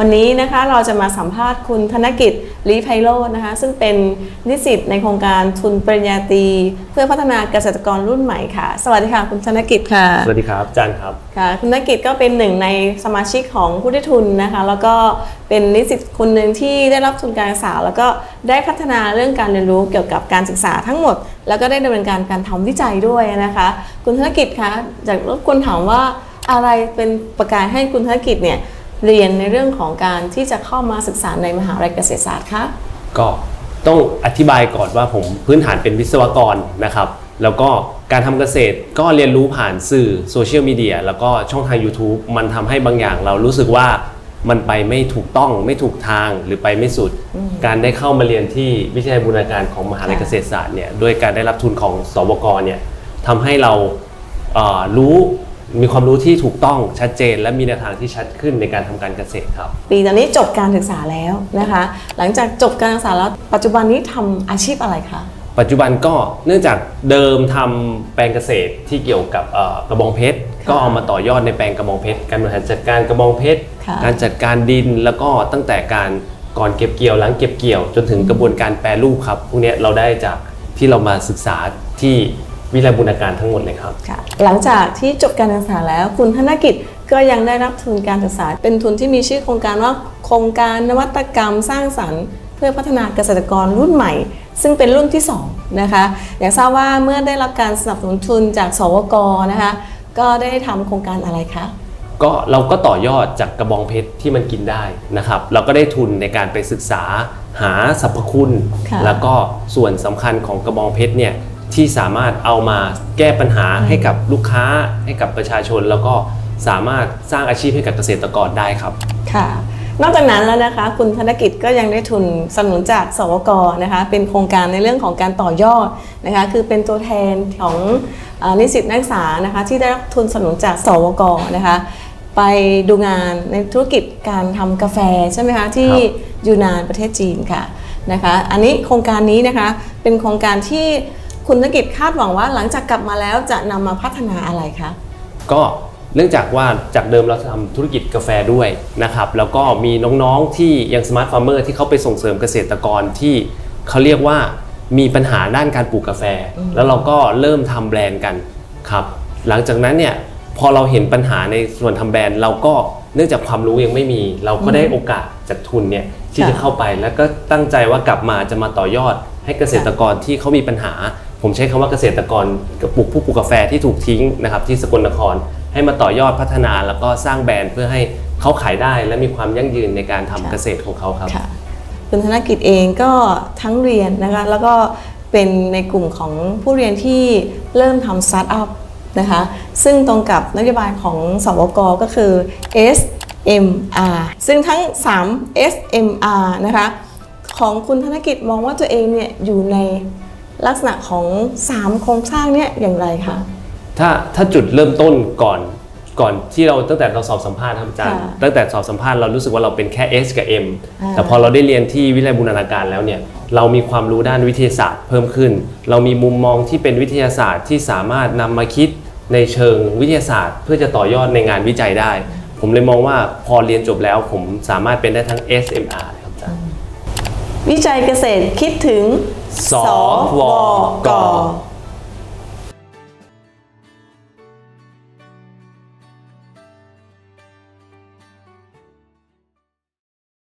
วันนี้นะคะเราจะมาสัมภาษณ์คุณธนกิจลีไพโรจน์นะคะ ซึ่งเป็นนิสิตในโครงการทุนปริญญาตรีเพื่อพัฒนาเกษตรกรรุ่นใหม่ค่ะ สวัสดีค่ะ คุณธนกิจค่ะ สวัสดีครับอาจารย์ครับค่ะคุณธนกิจก็เป็นหนึ่งในสมาชิกของผู้ได้ทุนนะคะ แล้วก็เป็นนิสิตคนหนึ่งที่ได้รับทุนการศึกษา แล้วก็ได้พัฒนาเรื่องการเรียนรู้เกี่ยวกับการศึกษาทั้งหมด แล้วก็ได้ดำเนินการการทำวิจัยด้วยนะคะ คุณธนกิจคะอยากรบกวนถามว่าอะไรเป็นประกายให้คุณธนกิจเนี่ย เรียนในเรื่องของการที่จะเข้ามาศึกษาในมหาวิทยาลัยเกษตรศาสตร์คะก็ต้องอธิบายก่อนว่าผมพื้นฐานเป็นวิศวกรนะครับ แล้วก็การทำเกษตรก็เรียนรู้ผ่านสื่อโซเชียลมีเดียแล้วก็ช่องทาง YouTube มันทำให้บางอย่างเรารู้สึกว่ามันไปไม่ถูกต้องไม่ถูกทางหรือไปไม่สุด การได้เข้ามาเรียนที่วิทยาลัยบูรณาการของมหาลัยเกษตรศาสตร์เนี่ยด้วยการได้รับทุนของสวกเนี่ยทำให้เราเอ่อรู้ มีความรู้ที่ถูกต้องชัดเจน และมีแนวทางที่ชัดขึ้นในการทำการเกษตรครับ ปีตอนนี้จบการศึกษาแล้วนะคะ หลังจากจบการศึกษาแล้วปัจจุบันนี้ทำอาชีพอะไรคะปัจจุบันก็เนื่องจากเดิมทำแปลงเกษตรที่เกี่ยวกับเอ่อกระบองเพชรค่ะก็เอามาต่อยอดในแปลงกระบองเพชรการบริหารจัดการกระบองเพชรค่ะการจัดการดินแล้วก็ตั้งแต่การก่อนเก็บเกี่ยวหลังเก็บเกี่ยว จนถึงกระบวนการแปรรูปครับพวกเนี้ยเราได้จากที่เรามาศึกษาที่ วิทยาลัยบูรณาการทั้งหมดเลยครับ ค่ะหลังจากที่จบการศึกษาแล้วคุณธนกิจก็ยังได้รับทุนการศึกษา เป็นทุนที่มีชื่อโครงการว่าโครงการนวัตกรรมสร้างสรรค์ เพื่อพัฒนาเกษตรกรรุ่นใหม่ ซึ่งเป็นรุ่นที่2นะคะอยากทราบว่าเมื่อได้รับการสนับสนุนทุนจากสวกนะคะก็ได้ทำโครงการอะไรคะก็เราก็ต่อยอดจากกระบองเพชรที่มันกินได้นะครับ เราก็ได้ทุนในการไปศึกษาหาสรรพคุณค่ะแล้วก็ส่วนสำคัญของกระบองเพชรเนี่ย ที่สามารถเอามาแก้ปัญหาให้กับลูกค้าให้กับประชาชน แล้วก็สามารถสร้างอาชีพให้กับเกษตรกรได้ครับ ค่ะ นอกจากนั้นแล้วนะคะ คุณธนกิจก็ยังได้ทุนสนับสนุนจากสวกนะคะ เป็นโครงการในเรื่องของการต่อยอดนะคะ คือเป็นตัวแทนของเอ่อนิสิตนักศึกษานะคะ ที่ได้รับทุนสนับสนุนจากสวกนะคะ ไปดูงานในธุรกิจการทำกาแฟใช่ไหมคะที่ครับยูนานประเทศจีนค่ะนะคะ อันนี้โครงการนี้นะคะเป็นโครงการที่ คุณธนกิจคาดหวังว่าหลังจากกลับมาแล้วจะนำมาพัฒนาอะไรคะ ก็เนื่องจากว่าจากเดิมเราทำธุรกิจกาแฟด้วยนะครับ แล้วก็มีน้องๆที่ยังสมาร์ทฟาร์มเมอร์ที่เขาไปส่งเสริมเกษตรกรที่เขาเรียกว่ามีปัญหาด้านการปลูกกาแฟ แล้วเราก็เริ่มทำแบรนด์กันครับ หลังจากนั้นเนี่ยพอเราเห็นปัญหาในส่วนทำแบรนด์ เราก็เนื่องจากความรู้ยังไม่มี เราก็ได้โอกาสจากทุนเนี่ยที่จะค่ะเข้าไปแล้วก็ตั้งใจว่ากลับมาจะมาต่อยอดให้เกษตรกรที่เขามีปัญหา ผมใช้คำว่าเกษตรกรกับปลูกผู้ปลูกกาแฟที่ถูกทิ้งนะครับที่สกลนคร ให้มาต่อยอดพัฒนาแล้วก็สร้างแบรนด์เพื่อให้เขาขายได้และมีความยั่งยืนในการทำค่ะเกษตรของเขาครับค่ะคุณธนกิจเองก็ทั้งเรียนนะคะแล้วก็เป็นในกลุ่มของผู้เรียนที่เริ่มทำสตาร์ทอัพนะคะซึ่งตรงกับนโยบายของสวกก็คือ SMR ซึ่งทั้ง 3 SMR นะคะของคุณธนกิจมองว่าตัวเองเนี่ยอยู่ใน ลักษณะของ 3 โครงสร้างเนี่ยอย่างไรคะ ถ้าถ้าจุดเริ่มต้นก่อนก่อนที่เราตั้งแต่เราสอบสัมภาษณ์ครับอาจารย์ค่ะตั้งแต่สอบสัมภาษณ์เรารู้สึกว่าเราเป็นแค่ S กับ M อ่า แต่พอเราได้เรียนที่วิทยาลัยบูรณาการแล้วเนี่ยเรามีความรู้ด้านวิทยาศาสตร์เพิ่มขึ้น เรามีมุมมองที่เป็นวิทยาศาสตร์ที่สามารถนำมาคิดในเชิงวิทยาศาสตร์ เพื่อจะต่อยอดในงานวิจัยได้ ผมเลยมองว่าพอเรียนจบแล้วผมสามารถเป็นได้ทั้ง SMR วิจัยเกษตรคิดถึงสวก